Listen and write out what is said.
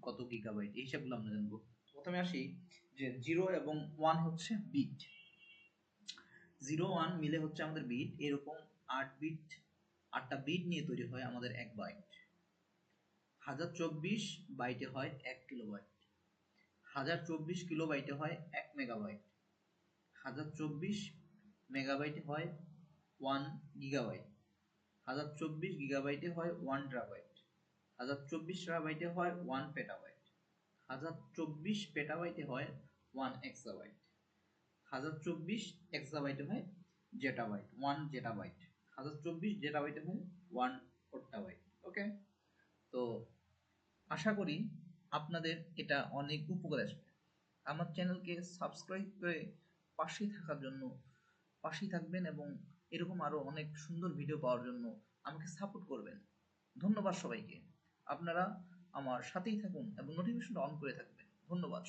কত গিগাবাইট এই হিসাবগুলো আমরা জানব। প্রথমে আসি যে জিরো এবং ওয়ান হচ্ছে বিট জিরো ওয়ান মিলে হচ্ছে আমাদের বিট এরকম আট বিট আটটা বিট নিয়ে তৈরি হয় আমাদের এক বাইট হাজার চব্বিশ বাইটে হয় এক কিলোবাইট হাজার চব্বিশ কিলোবাইটে হয় এক মেগাবাইট হাজার চব্বিশ মেগাবাইটে হয় ওয়ান গিগাবাইট হাজার চব্বিশ গিগাবাইটে হয় ওয়ান টেরাবাইট হাজার চব্বিশ টেরাবাইটে হয় ওয়ান পেটাবাইট হাজার চব্বিশ পেটাবাইটে হয় ওয়ান এক্সাবাইট হাজার চব্বিশ এক্সাবাইটে হয় জেটাবাইট ওয়ান জেটাবাইট হাজার চব্বিশ জেটাবাইটে হয় ওয়ান ওট্টাবাইট ওকে তো আশা করি আপনাদের এটা অনেক উপকার আসবে। আমার চ্যানেলকে সাবস্ক্রাইব করে পাশেই থাকার জন্য, পাশেই থাকবেন এবং এরকম আরও অনেক সুন্দর ভিডিও পাওয়ার জন্য আমাকে সাপোর্ট করবেন। ধন্যবাদ সবাইকে। আপনারা আমার সাথেই থাকুন এবং নোটিফিকেশনটা অন করে থাকবেন। ধন্যবাদ।